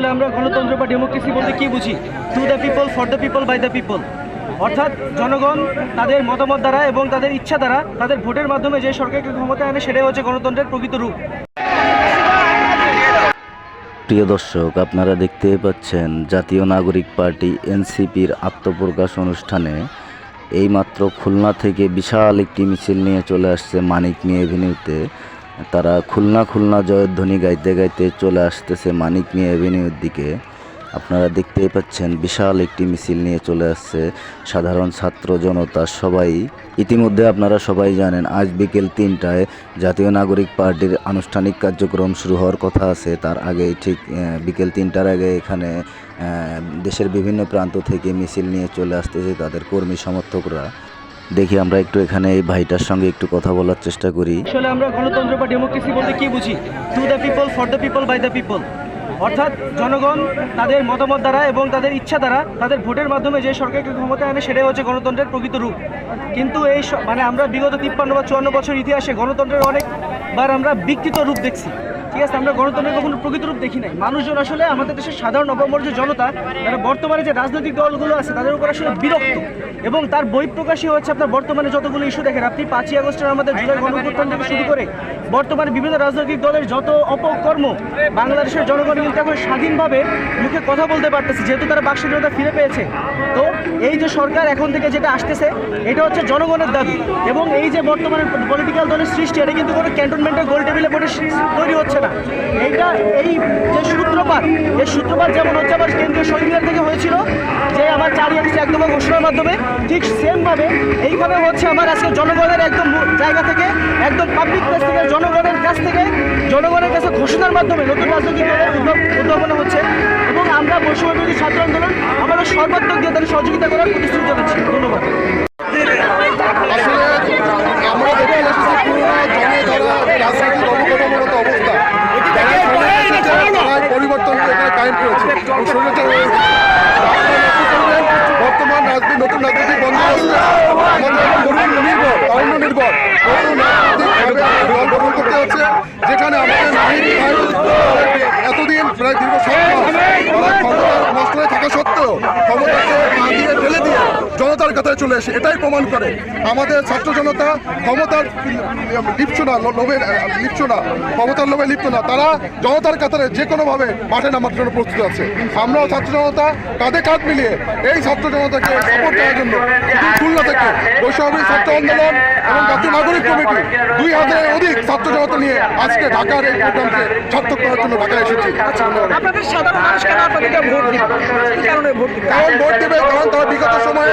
আসলে আমরা গণতন্ত্র বা ডেমোক্রেসি বলতে কি বুঝি? To the people for the people by the people অর্থাৎ জনগণ তাদের মতামত দ্বারা এবং তাদের ইচ্ছা দ্বারা তাদের ভোটের মাধ্যমে যে সরকারকে ক্ষমতা আনে সেটাই হচ্ছে গণতন্ত্রের প্রকৃত রূপ। প্রিয় দর্শক, আপনারা দেখতে পাচ্ছেন জাতীয় নাগরিক পার্টি এনসিপির আত্মপ্রকাশ অনুষ্ঠানে এইমাত্র খুলনা থেকে বিশাল একটি মিছিল নিয়ে চলে আসছে মানিক নিয়ে এভিনিউতে তারা খুলনা খুলনা জয়ধ্বনি গাইতে গাইতে চলে আসতেছে মানিক মিয়া এভিনিউর দিকে। আপনারা দেখতেই পাচ্ছেন বিশাল একটি মিছিল নিয়ে চলে আসছে সাধারণ ছাত্র জনতা সবাই। ইতিমধ্যে আপনারা সবাই জানেন, আজ বিকেল তিনটায় জাতীয় নাগরিক পার্টির আনুষ্ঠানিক কার্যক্রম শুরু হওয়ার কথা আছে। তার আগে ঠিক বিকেল তিনটার আগে এখানে দেশের বিভিন্ন প্রান্ত থেকে মিছিল নিয়ে চলে আসতেছে তাদের কর্মী সমর্থকরা। দেখি আমরা একটু এখানে এই ভাইটার সঙ্গে একটু কথা বলার চেষ্টা করি। আসলে আমরা গণতন্ত্র বা ডেমোক্রেসি বলতে কি বুঝি? To the people for the people by the people অর্থাৎ জনগণ তাদের মতামত দ্বারা এবং তাদের ইচ্ছা দ্বারা তাদের ভোটের মাধ্যমে যে সরকারকে ক্ষমতা আনে সেটাই হচ্ছে গণতন্ত্রের প্রকৃত রূপ। কিন্তু এই মানে আমরা বিগত তিপ্পান্ন বা চুয়ান্ন বছর ইতিহাসে গণতন্ত্রের অনেকবার আমরা বিকৃত রূপ দেখছি। ঠিক আছে, আমরা গণতন্ত্রের কখনো প্রকৃত রূপ দেখি নাই। মানুষজন আসলে আমাদের দেশের সাধারণ অপমর্য জনতা তারা বর্তমানে যে রাজনৈতিক দলগুলো আছে, তাদের উপর আসলে বিরক্ত। এবং তার বহিঃপ্রকাশই হচ্ছে আপনার বর্তমানে যতগুলো ইস্যু দেখেন, আপনি পাঁচই আগস্টের আমাদের জুলাই গণঅভ্যুত্থান থেকে শুরু করে বর্তমানে বিভিন্ন রাজনৈতিক দলের যত অপকর্ম বাংলাদেশের জনগণ কিন্তু এখন স্বাধীনভাবে মুখে কথা বলতে পারতেছে, যেহেতু তারা বাক স্বাধীনতা ফিরে পেয়েছে। তো এই যে সরকার এখন থেকে যেটা আসতেছে, এটা হচ্ছে জনগণের দাবি। এবং এই যে বর্তমানে পলিটিক্যাল দলের সৃষ্টি, এটা কিন্তু কোনো ক্যান্টনমেন্টের গোল টেবিলে বসে তৈরি হচ্ছে না। এইটা এই যে সূত্রপাত, এই সূত্রপাত যেমন হচ্ছে আবার কেন্দ্রীয় সংবিধান থেকে হয়েছিল, যে আমার চারি একদম ঘোষণার মাধ্যমে, ঠিক সেমভাবে এইভাবে হচ্ছে আমার আজকে জনগণের একদম জায়গা থেকে, একদম পাবলিক প্লেস থেকে, জনগণের কাছ থেকে, জনগণের কাছে ঘোষণার মাধ্যমে নতুন রাজনৈতিক দলের উদ্ভব- উদ্ভাবনা হচ্ছে এবং আমরা বৈষম্যবিরোধী ছাত্র আন্দোলন আমাদের সর্বাত্মক দিয়ে তাদের সহযোগিতা করার প্রতিশ্রুতি জানাচ্ছি। ধন্যবাদ। আমরা দেখে এসেছি পুরোনো জমে ধরা যে রাজনৈতিক অবকাঠামোগত অবস্থা যারা ক্ষমতায় এসেছে, তারাই পরিবর্তনকে এখানে কায়েম করেছে এবং স্বৈরাচার আপনারা লক্ষ্য করবেন, বর্তমান রাজনীতি নতুন রাজনৈতিক বন্দোবস্ত আমাদের তরুণ নির্ভর তরুণ নির্ভর নতুন রাজনৈতিকভাবে আমাদের দল গঠন করতে হচ্ছে যেখানে আমাদের ভাই এতদিন প্রায় দীর্ঘ তারা ক্ষমতার মস্তরে থাকা সত্ত্বেও ক্ষমতাকে না দিয়ে জনতার কাতারে চলে আসে এটাই প্রমাণ করে। আমাদের ছাত্র জনতা ক্ষমতার লিপ্ত না লো- লোভের লিপ্ত না ক্ষমতার লোভে লিপ্ত না। তারা জনতার কাতারে যে কোনোভাবে মাঠে নামার জন্য প্রস্তুত আছে। আমরাও ছাত্র জনতা কাঁধে কাঁধ মিলিয়ে এই ছাত্র জনতাকে সাপোর্ট দেওয়ার জন্য খুলনা থেকে বৈষম্য ছাত্র আন্দোলন এবং জাতীয় নাগরিক কমিটি দুই হাজারের অধিক ছাত্র জনতা নিয়ে আজকে ঢাকার এই প্রোগ্রামকে সার্থক করার জন্য ঢাকায় এসেছি। ভোট কারণ ভোট দেবে কারণ তারা বিগত সময়ে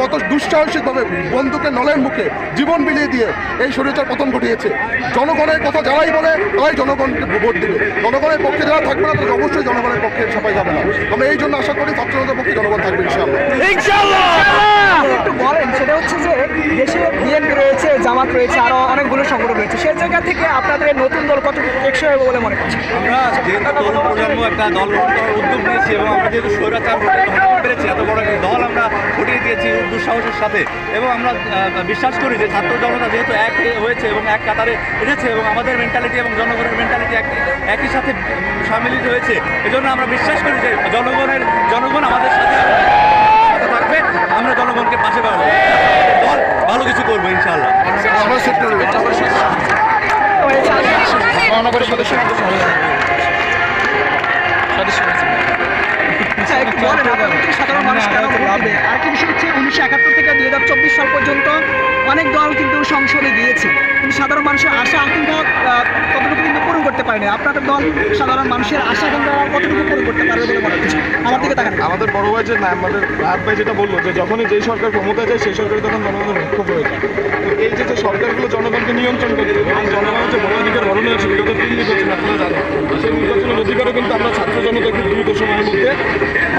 কত দুঃসাহসিকভাবে বন্দুকের নলের মুখে জীবন বিলিয়ে দিয়ে এই স্বৈরাচার পতন ঘটিয়েছে। জনগণের কথা যারাই বলে তারাই জনগণকে ভোট দেবে। জনগণের পক্ষে যারা থাকবে না তারা অবশ্যই জনগণের পক্ষে সবাই যাবে না। আমরা এই জন্য আশা করি ছাত্র জনতার পক্ষে জনগণ থাকবে ইনশাআল্লাহ। একটু বলেন সেটা হচ্ছে যে দেশে বিএনপি রয়েছে জামাত রয়েছে আরও অনেকগুলো সংগঠন রয়েছে। সেই জায়গা থেকে আপনাদের নতুন দল কতটুকু টেকসই হবে বলে মনে করছেন? আমরা যেহেতু তরুণ প্রজন্ম একটা দল উদ্যোগ নিয়েছি এবং আমরা যেহেতু স্বৈরাচার দিয়েছি দুঃসাহসের সাথে। এবং আমরা বিশ্বাস করি যে ছাত্র জনতা যেহেতু এক হয়েছে এবং এক কাতারে এনেছে এবং আমাদের মেন্টালিটি এবং জনগণের মেন্টালিটি একই সাথে সম্মিলিত হয়েছে এজন্য আমরা বিশ্বাস করি যে জনগণের জনগণ আমাদের সাথে থাকবে আমরা জনগণকে পাশে পাবো দল ভালো কিছু করব ইনশাআল্লাহ। মহানগরের সদস্য। আচ্ছা সাধারণ মানুষ অনেক দল কিন্তু সংসদে গিয়েছে। কিন্তু সাধারণ মানুষের আশা আকাঙ্ক্ষা কতটুকু কিন্তু পূরণ করতে পারেনি। আপনাদের দল সাধারণ মানুষের আশা আকাঙ্ক্ষা কতটুকু পূরণ করতে পারবে বলে মনে হচ্ছে? আমার দিকে তাকান। আমাদের বড় ভাই যে আমাদের রাত ভাই যেটা বলল যে, যখনই যেই সরকার ক্ষমতায় যায়, সেই সরকার তখন জনগণের বিক্ষোভ হয়ে যায়। তো এই যে সরকারগুলো জনগণকে নিয়ন্ত্রণ করছে, এবং জনগণের যে ভোটাধিকার হরণ হয়েছে বিগত তিন নির্বাচন আপনারা জানেন। সেই নির্বাচনের অধিকারও কিন্তু আমরা ছাত্র জনতা খুব দ্রুত সময়ের মধ্যে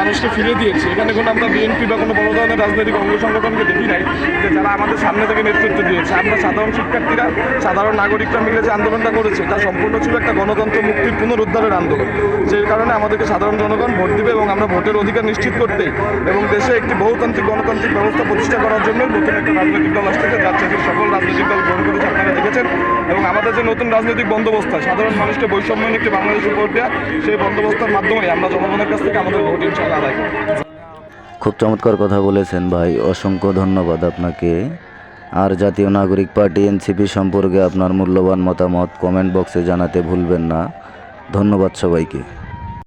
মানুষকে ফিরে দিয়েছে। এখানে কোনো আমরা বিএনপি বা কোনো বড় ধরনের রাজনৈতিক অঙ্গ সংগঠনকে দেখি নাই যে যারা আমাদের সামনে থেকে নেতৃত্ব দিয়েছে। আমরা সাধারণ শিক্ষার্থীরা, সাধারণ নাগরিকরা মিলে যে আন্দোলনটা করেছে এটা সম্পূর্ণ ছিল একটা গণতন্ত্র মুক্তির পুনরুদ্ধারের আন্দোলন। যে কারণে আমাদেরকে সাধারণ জনগণ ভোট দিবে এবং আমরা ভোটের অধিকার নিশ্চিত করতে এবং দেশে একটি বহুতান্ত্রিক গণতান্ত্রিক ব্যবস্থা প্রতিষ্ঠা করার জন্য নতুন একটা রাজনৈতিক দল আসতেছে যার চাকরি সকল রাজনৈতিক দল গ্রহণ করেছে, আপনারা দেখেছেন। এবং আমাদের যে নতুন রাজনৈতিক বন্দোবস্ত, সাধারণ মানুষকে বৈষম্যহীন একটি বাংলাদেশের ভোট দেওয়া সেই বন্দোবস্তের মাধ্যমে আমরা জনগণের কাছ থেকে আমাদের ভোট খুব চমৎকার কথা বলেছেন ভাই। অসংখ্য ধন্যবাদ আপনাকে। আর জাতীয় নাগরিক পার্টি এনসিপি সম্পর্কে আপনার মূল্যবান মতামত কমেন্ট বক্সে জানাতে ভুলবেন না। ধন্যবাদ সবাইকে।